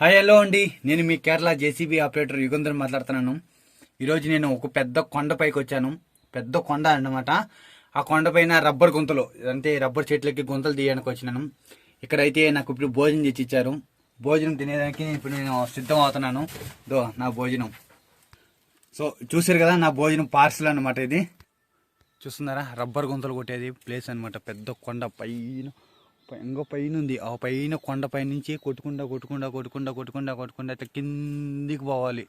Hi hello అండి. నేను మీ కేరళ జేసీబీ ఆపరేటర్ యుగంధర్ మాట్లాడుతున్నాను. ఈరోజు నేను ఒక పెద్ద కొండపైకి వచ్చాను. పెద్ద కొండ అన్నమాట. ఆ కొండపైన రబ్బర్ గుంతలు అంటే రబ్బర్ చెట్లకి గుంతలు తీయడానికి వచ్చినాను. ఇక్కడైతే నాకు ఇప్పుడు భోజనం తెచ్చి ఇచ్చారు. భోజనం తినేదానికి ఇప్పుడు నేను సిద్ధం అవుతున్నాను. దో నా భోజనం. సో చూసారు కదా నా భోజనం పార్సల్ అన్నమాట ఇది. చూస్తున్నారా? రబ్బర్ గుంతలు కొట్టేది ప్లేస్ అనమాట పెద్ద కొండ పైన. ఇంకో పైన ఉంది ఆ పైన కొండపై నుంచి కొట్టుకుండా కొట్టుకుండా కొట్టుకుండా కొట్టుకుండా కొట్టుకుండా అయితే కిందికి పోవాలి.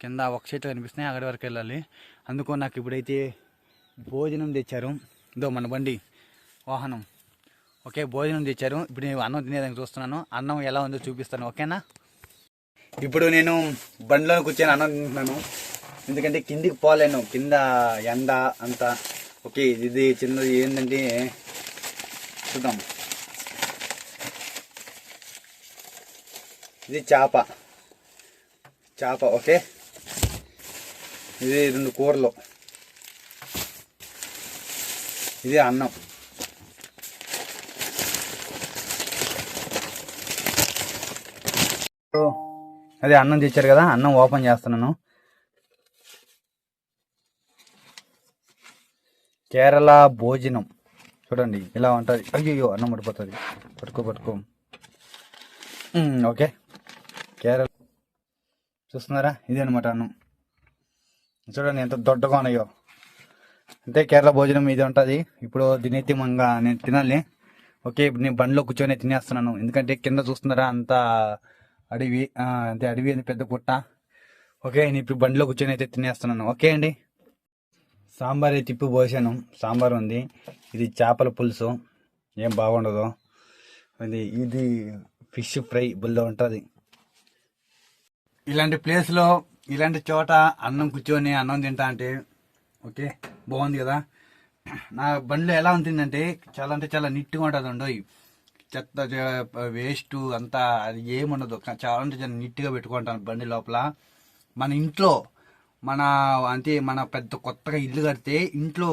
కింద ఒక చెట్లు కనిపిస్తున్నాయి అక్కడి వరకు వెళ్ళాలి. అందుకో నాకు ఇప్పుడైతే భోజనం తెచ్చారు. ఇదో మన బండి వాహనం. ఓకే భోజనం తెచ్చారు. ఇప్పుడు నేను అన్నం తినేదానికి చూస్తున్నాను. అన్నం ఎలా ఉందో చూపిస్తాను ఓకేనా? ఇప్పుడు నేను బండిలో కూర్చొని అన్నం తింటున్నాను. ఎందుకంటే కిందికి పోలేను. కింద ఎండ అంతా. ఓకే ఇది చిన్నది ఏంటంటే చూద్దాం. ఇది చేప. చేప ఓకే? ఇది రెండు కూరలు. ఇది అన్నం. అదే అన్నం తెచ్చారు కదా అన్నం ఓపెన్ చేస్తున్నాను. కేరళ భోజనం. చూడండి ఇలా ఉంటుంది. అయ్యో అన్నం పడిపోతుంది. పట్టుకో పట్టుకో. ఓకే? కేరళ చూస్తున్నారా? ఇదే అనమాట అన్నం. చూడండి ఎంత దొడ్డగా ఉన్నాయో. అంటే కేరళ భోజనం ఇది ఉంటుంది. ఇప్పుడు దీనైతే మంగా నేను తినాలి. ఓకే ఇప్పుడు నేను బండిలో కూర్చొని తినేస్తున్నాను. ఎందుకంటే కింద చూస్తున్నారా అంత అడవి అంటే అడవి అని పెద్ద పుట్ట. ఓకే నేను ఇప్పుడు బండిలో కూర్చొని అయితే తినేస్తున్నాను. ఓకే అండి. సాంబార్ అయితే తిప్పి పోసాను. సాంబార్ ఉంది. ఇది చేపల పులుసు. ఏం బాగుండదు. ఇది ఇది ఫిష్ ఫ్రై బుల్లో ఉంటుంది. ఇలాంటి ప్లేస్లో ఇలాంటి చోట అన్నం కూర్చొని అన్నం తింటా అంటే ఓకే బాగుంది కదా. నా బండిలో ఎలా ఉంటుందంటే చాలా అంటే చాలా నీట్గా ఉంటుంది ఉండవు చెత్త వేస్ట్ అంతా అది ఏముండదు చాలా అంటే చాలా నీట్గా పెట్టుకుంటాను బండి లోపల. మన ఇంట్లో మన అంటే మన పెద్ద కొత్తగా ఇల్లు కడితే ఇంట్లో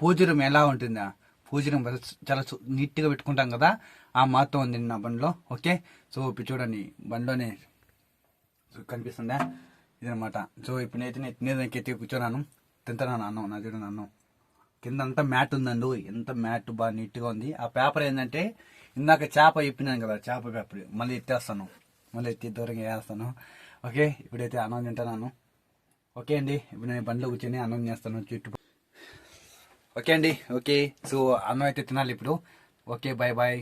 పూజరం ఎలా ఉంటుందా? పూజరం చాలా నీట్గా పెట్టుకుంటాం కదా. ఆ మాత్రం ఉంది నా బండిలో ఓకే. సో చూడండి బండిలోనే కనిపిస్తుందా? ఇదనమాట సో ఇప్పుడు అయితే నేను తినేదానికి అయితే కూర్చోనాను తింటున్నాను అన్నం నా చూడండి అన్నం. కింద అంతా మ్యాట్ ఉందండి. ఎంత మ్యాట్ బాగా నీట్గా ఉంది. ఆ పేపర్ ఏంటంటే ఇందాక చేప చెప్పినాను కదా చేప పేపర్. మళ్ళీ ఎత్తేస్తాను. మళ్ళీ ఎత్తి దూరంగా వేస్తాను. ఓకే ఇప్పుడైతే అన్నం తింటున్నాను. ఓకే అండి ఇప్పుడు నేను బండిలో కూర్చొని అన్నం చేస్తాను. చుట్టూ ఓకే అండి ఓకే. సో అన్నం అయితే తినాలి ఇప్పుడు. Okay bye bye